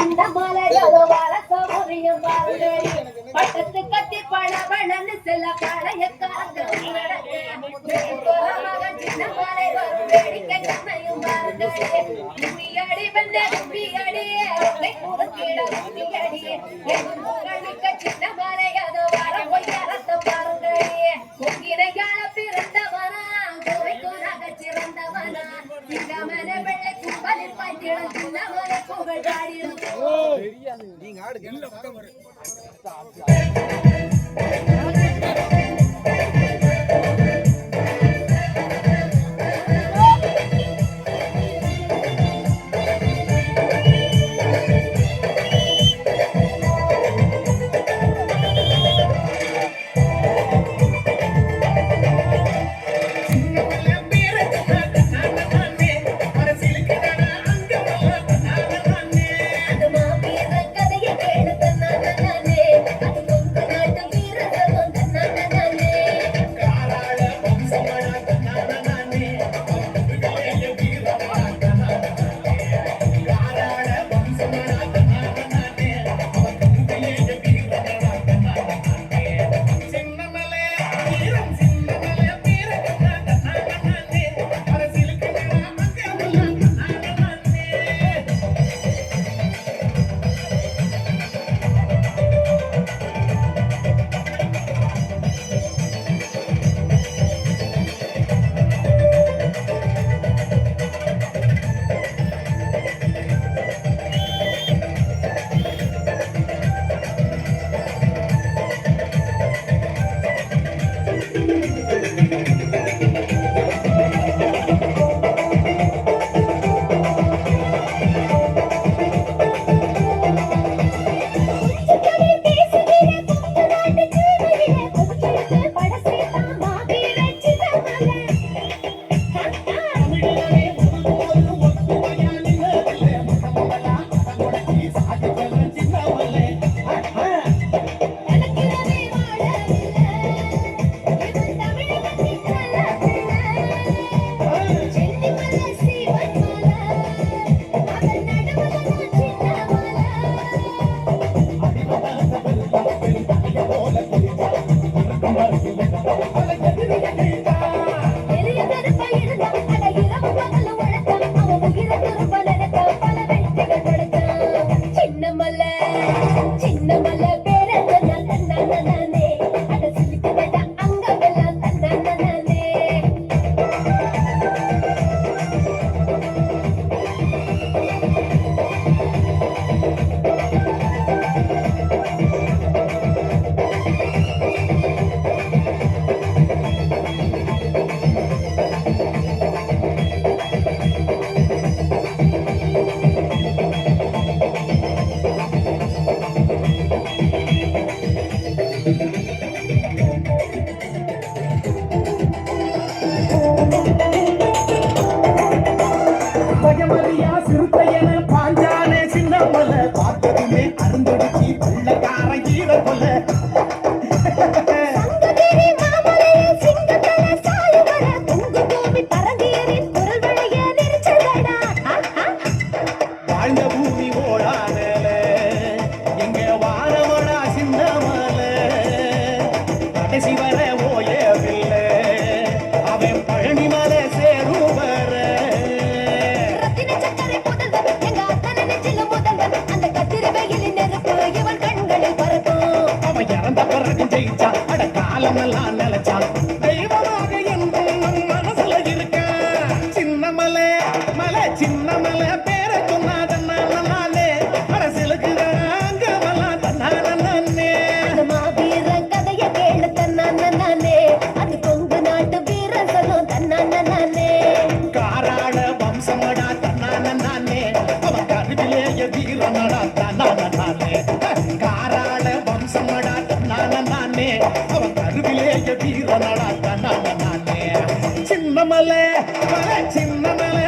இந்த மலையோட வரச முறியும் பாருங்கடி பட்டத்து கத்தி பழ பழன்னு செல்ல பழைய காத்து மகன் சின்ன மலை வரும் வேடிக்கை கண்ணையும் வந்த கும்பியடி குறுக்கிட கும்பலில் பாய்ந்திடும் பொங்கு பூமி பரந்தேறி குரல் வளைய நெரிச்சல்கடா வாழ்ந்த பூமி ஓடானல எங்க வானமடா சின்னமல. கடைசி வர ஓயவில்லை அவன் பழனி மலை சேரும் வர ஜெயிச்சா அட காலமெல்லாம் நினைச்சா. தெய்வமாக என்றும் நம் மனசுல இருக்க. சின்ன மலை மலை அவன் கருவிலேய வீரனடா தன்னானே சின்னமலை சின்னமலை